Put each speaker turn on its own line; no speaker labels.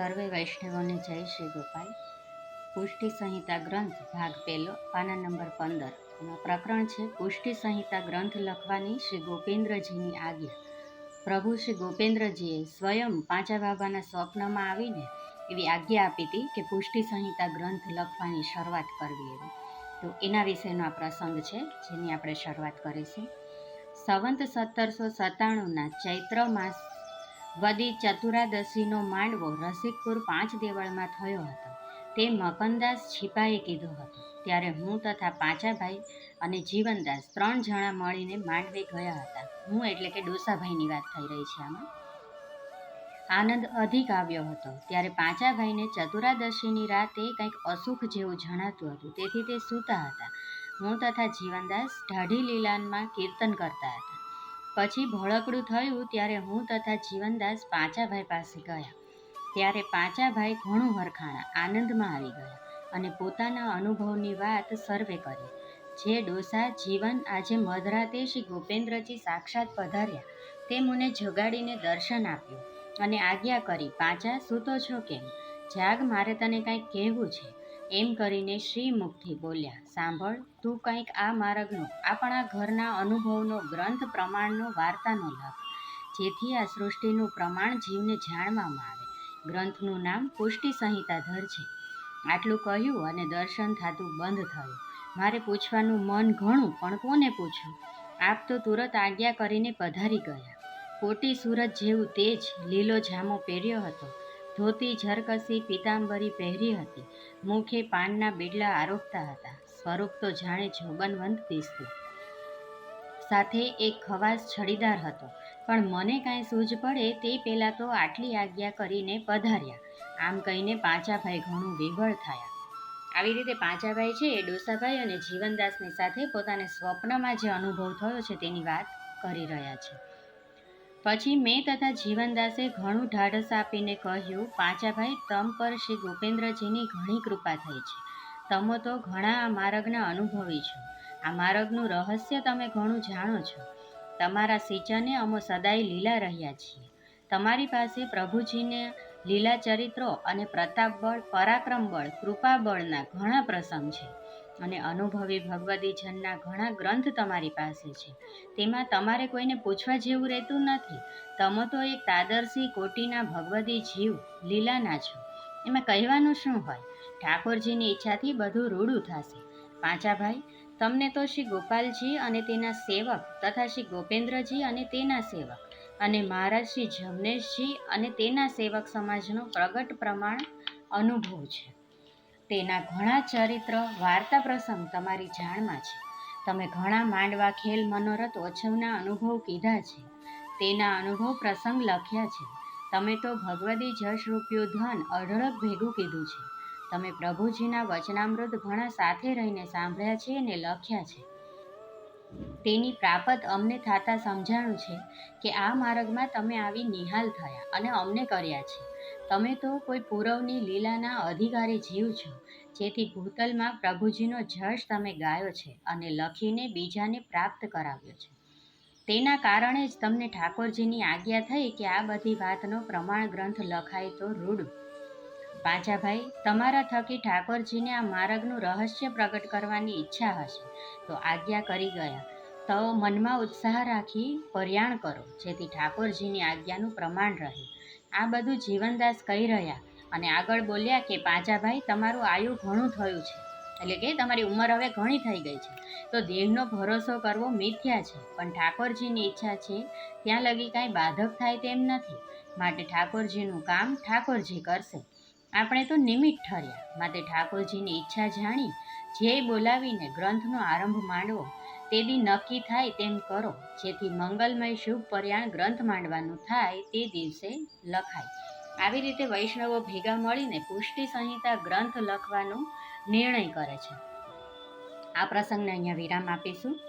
સર્વે વૈષ્ણવોને જય શ્રી ગોપાલ. પુષ્ટિ સંહિતા ગ્રંથ, ભાગ પહેલો, પાના નંબર પંદર. એમાં પ્રકરણ છે, પુષ્ટિ સંહિતા ગ્રંથ લખવાની શ્રી ગોપેન્દ્રજીની આજ્ઞા. પ્રભુ શ્રી ગોપેન્દ્રજીએ સ્વયં પાંચા બાબાના સ્વપ્નમાં આવીને એવી આજ્ઞા આપી હતી કે પુષ્ટિ સંહિતા ગ્રંથ લખવાની શરૂઆત કરવી એવી. તો એના વિશેનો આ પ્રસંગ છે, જેની આપણે શરૂઆત કરીશું. સંવંત સત્તરસો સત્તાણુંના ચૈત્ર માસ વદી ચતુરાદશીનો માંડવો રસિકપુર પાંચ દેવળમાં થયો હતો. તે મકનદાસ છીપાએ કીધો હતો. ત્યારે હું તથા પાંચાભાઈ અને જીવનદાસ ત્રણ જણા મળીને માંડવે ગયા હતા. હું એટલે કે ડોસાભાઈની વાત થઈ રહી છે આમાં. આનંદ અધિક આવ્યો હતો. ત્યારે પાંચાભાઈને ચતુરાદશીની રાતે કંઈક અસુખ જેવું જણાતું હતું. તેથી તે સૂતા હતા. હું તથા જીવનદાસ ઢાઢી લીલાનમાં કીર્તન કરતા હતા. પછી ભળકડું થયું ત્યારે હું તથા જીવનદાસ પાંચાભાઈ પાસે ગયા. ત્યારે પાંચાભાઈ ઘણું હરખાણા આનંદમાં આવી ગયા અને પોતાના અનુભવની વાત સર્વે કરી. જે ડોસા જીવન આજે મધરાતે શ્રી ગોપેન્દ્રજી સાક્ષાત પધાર્યા. તે મને જગાડીને દર્શન આપ્યું અને આજ્ઞા કરી, પાંચા, સૂતો છો કેમ? જાગ, મારે તને કાંઈક કહેવું છે. એમ કરીને શ્રી મુખથી બોલ્યા, સાંભળ, તું કંઈક આ માર્ગનો, આપણા ઘરના અનુભવનો ગ્રંથ પ્રમાણનો વાર્તાનો લખ જેથી આ સૃષ્ટિનું પ્રમાણ જીવને જાણવામાં આવે. ગ્રંથનું નામ પુષ્ટિ સંહિતાધર છે. આટલું કહ્યું અને દર્શન થતું બંધ થયું. મારે પૂછવાનું મન ઘણું, પણ કોને પૂછ્યું? આપ તો તુરત આજ્ઞા કરીને પધારી ગયા. કોટી સુરત જેવું તેજ લીલો જામો પહેર્યો હતો. ધોતી ઝરકસી પીતાંબરી પહેરી હતી. મુખે પાનના બેડલા આરોગતા હતા. સ્વરૂપ તો જાણે જોબનવંત દિસતું. સાથે એક ખવાસ છડીદાર હતો. પણ મને કાંઈ સૂઝ પડે તે પહેલાં તો આટલી આજ્ઞા કરીને પધાર્યા. આમ કહીને પાંચાભાઈ ઘણું વિવળ થયા. આવી રીતે પાંચાભાઈ છે એ ડોસાભાઈ અને જીવનદાસની સાથે પોતાને સ્વપ્નમાં જે અનુભવ થયો છે તેની વાત કરી રહ્યા છે. પછી મેં તથા જીવનદાસે ઘણું ઢાઢસ આપીને કહ્યું, પાંચાભાઈ, તમ પર શ્રી ગોપેન્દ્રજીની ઘણી કૃપા થઈ છે. તમે તો ઘણા આ માર્ગના અનુભવી છો. આ માર્ગનું રહસ્ય તમે ઘણું જાણો છો. તમારા સિંચને અમે સદાય લીલા રહ્યા છીએ. તમારી પાસે પ્રભુજીને લીલા ચરિત્રો અને પ્રતાપ બળ, પરાક્રમ બળ, કૃપા ઘણા પ્રસંગ છે. અને અનુભવી ભગવદીજનના ઘણા ગ્રંથ તમારી પાસે છે. તેમાં તમારે કોઈને પૂછવા જેવું રહેતું નથી. તમે તો એક તાદરસી કોટીના ભગવદી જીવ લીલાના છો. એમાં કહેવાનું શું હોય? ઠાકોરજીની ઈચ્છાથી બધું રૂડું થશે. પાંચાભાઈ તમને તો શ્રી ગોપાલજી અને તેના સેવક તથા શ્રી ગોપેન્દ્રજી અને તેના સેવક અને મહારાજ શ્રી જમનેશજી અને તેના સેવક સમાજનો પ્રગટ પ્રમાણ અનુભવ છે. તેના ઘણા ચરિત્ર, વાર્તા પ્રસંગ તમારી જાણમાં છે. તમે ઘણા માંડવા ખેલ, મનોરથ ઓછવના અનુભવ કીધા છે. તેના અનુભવ પ્રસંગ લખ્યા છે. તમે તો ભગવદી જશ રૂપિયો ધન અઢળક ભેગું કીધું છે. તમે પ્રભુજીના વચનામૃત ઘણા સાથે રહીને સાંભળ્યા છે અને લખ્યા છે. તેની પ્રાપત અમને થતાં સમજાણું છે કે આ માર્ગમાં તમે આવી નિહાલ થયા અને અમને કર્યા છે. તમે તો કોઈ પૂરવની લીલાના અધિકારી જીવ છો, જેથી ભૂતલમાં પ્રભુજીનો જશ તમે ગાયો છે અને લખીને બીજાને પ્રાપ્ત કરાવ્યો છે. તેના કારણે જ તમને ઠાકોરજીની આજ્ઞા થઈ કે આ બધી વાતનો પ્રમાણ ગ્રંથ લખાય તો રૂડ. પાંચાભાઈ તમારા થકી ઠાકોરજીને આ માર્ગનું રહસ્ય પ્રગટ કરવાની ઈચ્છા હશે, તો આજ્ઞા કરી ગયા. તો મનમાં ઉત્સાહ રાખી પર્યાણ કરો, જેથી ઠાકોરજીની આજ્ઞાનું પ્રમાણ રહે. આ બધું જીવનદાસ કહી રહ્યા અને આગળ બોલ્યા કે પાંજાભાઈ તમારું આયુ ઘણું થયું છે. એટલે કે તમારી ઉંમર હવે ઘણી થઈ ગઈ છે. તો દેહનો ભરોસો કરવો મિથ્યા છે. પણ ઠાકોરજીની ઈચ્છા છે, ત્યાં લગી કાંઈ બાધક થાય તેમ નથી. માટે ઠાકોરજીનું કામ ઠાકોરજી કરશે. આપણે તો નિમિત્ત ઠર્યા. માટે ઠાકોરજીની ઈચ્છા જાણી, જે બોલાવીને ગ્રંથનો આરંભ માંડવો તે દી નક્કી થાય તેમ કરો. જેથી મંગલમય શુભ પર્યાણ ગ્રંથ માંડવાનું થાય તે દિવસે લખાય. આવી રીતે વૈષ્ણવો ભેગા મળીને પુષ્ટિ સંહિતા ગ્રંથ લખવાનો નિર્ણય કરે છે. આ પ્રસંગને અહીંયા વિરામ આપીશું.